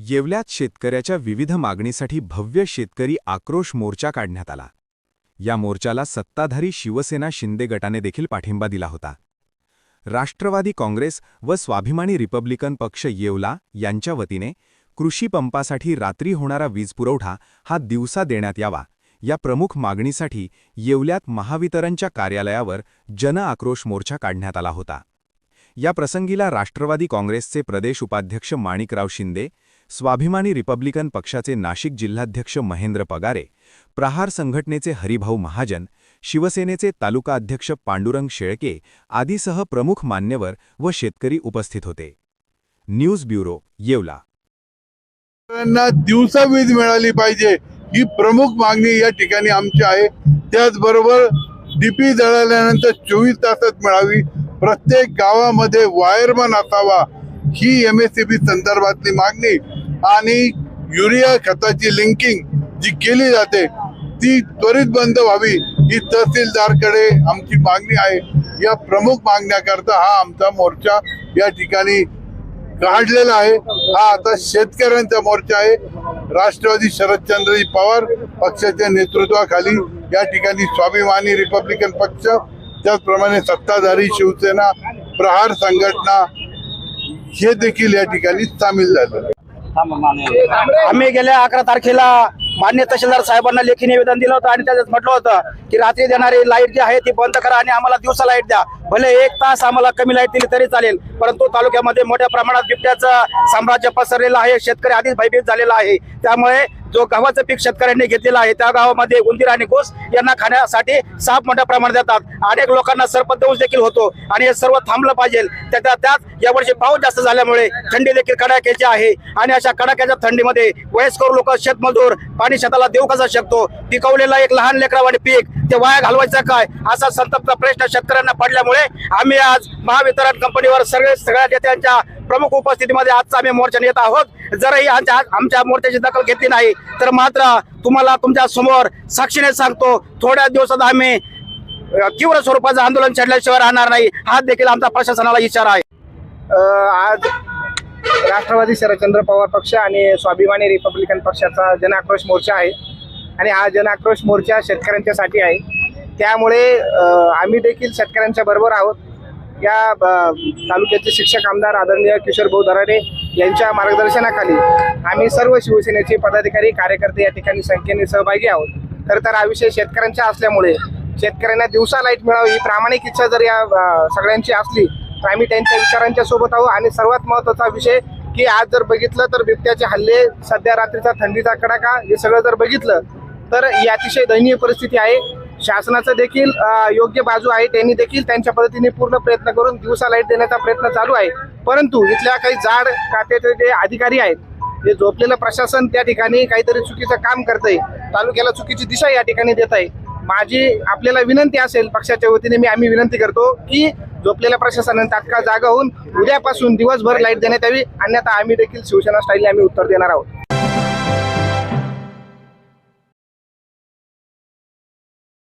येवल्यात शेतकऱ्याच्या विविध मागणीसाठी भव्य शेतकरी आक्रोश मोर्चा काढण्यात आला. या मोर्चाला सत्ताधारी शिवसेना शिंदे गटाने देखील पाठिंबा दिला होता. राष्ट्रवादी काँग्रेस व स्वाभिमानी रिपब्लिकन पक्ष येवला यांच्या वतीने कृषी पंपासाठी रात्री होणारा वीजपुरवठा हा दिवसा देण्यात यावा या प्रमुख मागणीसाठी येवल्यात महावितरणच्या कार्यालयावर जन आक्रोश मोर्चा काढण्यात आला होता. या प्रसंगीला राष्ट्रवादी काँग्रेसचे प्रदेश उपाध्यक्ष माणिकराव शिंदे स्वाभिमानी रिपब्लिकन पक्षाचे नाशिक जिल्हाध्यक्ष महेंद्र पगारे प्रहार संघटनेचे हरिभाऊ महाजन शिवसेनेचे तालुका अध्यक्ष पांडुरंग शेळके आदीसह प्रमुख मान्यवर व शेतकरी उपस्थित होते. News bureau Yeola. दिवसा वीज मिळाली पाहिजे ही प्रमुख मागणी या ठिकाणी आमची आहे. त्याचबरोबर डीपी जळाल्यानंतर चोवीस तासात मिळावी प्रत्येक गावामध्ये वायरमन असावा ही एम एस सी बी संदर्भातली मागणी आणि युरिया खताची लिंकिंग जी केली जाते ती त्वरित बंद व्हावी ही तहसीलदारकडे आमची मागणी आहे. या प्रमुख मागण्याकरता हा आमचा मोर्चा या ठिकाणी काढलेला आहे. हा आता शेतकऱ्यांचा मोर्चा आहे. राष्ट्रवादी शरदचंद्रजी पवार पक्षाच्या नेतृत्वाखाली या ठिकाणी स्वाभिमानी रिपब्लिकन पक्ष त्याचप्रमाणे सत्ताधारी शिवसेना प्रहार संघटना हे देखील या ठिकाणी सामील झालं. आम्ही गेल्या अकरा तारखेला मान्य तहसीलदार साहेबांना लेखी निवेदन दिलं होतं आणि त्याच्यात म्हटलं होतं की रात्री देणारी लाइट जी आहे ती बंद करा आणि आम्हाला दिवसा लाइट द्या. भले एक तास आम्हाला कमी लाइट दिली तरी चालेल परंतु तालुक्यामध्ये मोठ्या प्रमाणात बिबट्याचं साम्राज्य पसरलेलं आहे शेतकरी आधीच भयभीत झालेला आहे. त्यामुळे जो गव्हाचं पीक शेतकऱ्यांनी घेतलेला आहे त्या गावामध्ये उंदीर आणि घोस यांना खाण्यासाठी साप मोठ्या प्रमाणात देतात. अनेक लोकांना सर्पदंश देखील होतो आणि हे सर्व थांबलं पाहिजे. त्याच्या त्यात यावर्षी पाऊस जास्त झाल्यामुळे थंडी देखील कडाक्याची आहे आणि अशा कडाक्याच्या थंडीमध्ये वयस्कर लोक शेतमजूर पाणी शेताला देऊ कसा शकतो? पिकवलेला एक लहान लेकरावाने पीक ते वाया घालवायचं काय? असा संतप्त प्रश्न शेतकऱ्यांना पडल्यामुळे आम्ही आज महावितरण कंपनीवर सगळे सगळ्या नेत्यांच्या प्रमुख उपस्थितीमध्ये आजचा आम्ही मोर्चा नेत आहोत. जरही आमच्या आमच्या मोर्चाची दखल घेतली नाही तर मात्र तुम्हाला तुमच्यासमोर साक्षीने सांगतो थोड्या दिवसात आम्ही तीव्र स्वरूपाचं आंदोलन छेडल्याशिवाय राहणार नाही. हा देखील आमचा प्रशासनाला इशारा आहे. आज राष्ट्रवादी शरदचंद्र पवार पक्ष आणि स्वाभिमानी रिपब्लिकन पक्षाचा जनाक्रोश मोर्चा आहे आणि हा जनाक्रोश मोर्चा शेतकऱ्यांच्यासाठी आहे. त्यामुळे आम्ही देखील शेतकऱ्यांच्या बरोबर आहोत. या तालुक्याचे शिक्षक आमदार आदरणीय किशोर भाऊ दराडे यांच्या मार्गदर्शनाखाली आम्ही सर्व शिवसेनेचे पदाधिकारी कार्यकर्ते या ठिकाणी संख्येने सहभागी आहोत. खरं तर हा विषय शेतकऱ्यांचा असल्यामुळे शेतकऱ्यांना दिवसा लाइट मिळावी ही प्रामाणिक इच्छा जर या सगळ्यांची असली तर आम्ही त्यांच्या विचारांच्या सोबत आहोत. आणि सर्वात महत्त्वाचा विषय की आज जर बघितलं तर बिबट्याचे हल्ले सध्या रात्रीचा थंडीचा कडाका हे सगळं जर बघितलं तर ही अतिशय दयनीय परिस्थिती आहे. शासनाचं देखील योग्य बाजू आहे त्यांनी देखील त्यांच्या पद्धतीने पूर्ण प्रयत्न करून दिवसा लाइट देण्याचा प्रयत्न चालू आहे. परंतु इथल्या काही जाड खात्याचे जे अधिकारी आहेत जे झोपलेलं प्रशासन त्या ठिकाणी काहीतरी चुकीचं काम करतंय तालुक्याला चुकीची दिशा या ठिकाणी देत आहे. माझी आपल्याला विनंती असेल पक्षाच्या वतीने मी आम्ही विनंती करतो की झोपलेल्या प्रशासनाने तात्काळ जागा होऊन उद्यापासून दिवसभर लाइट देण्यात यावी. अन्यथा आम्ही देखील शिवसेना स्टाईलने आम्ही उत्तर देणार आहोत.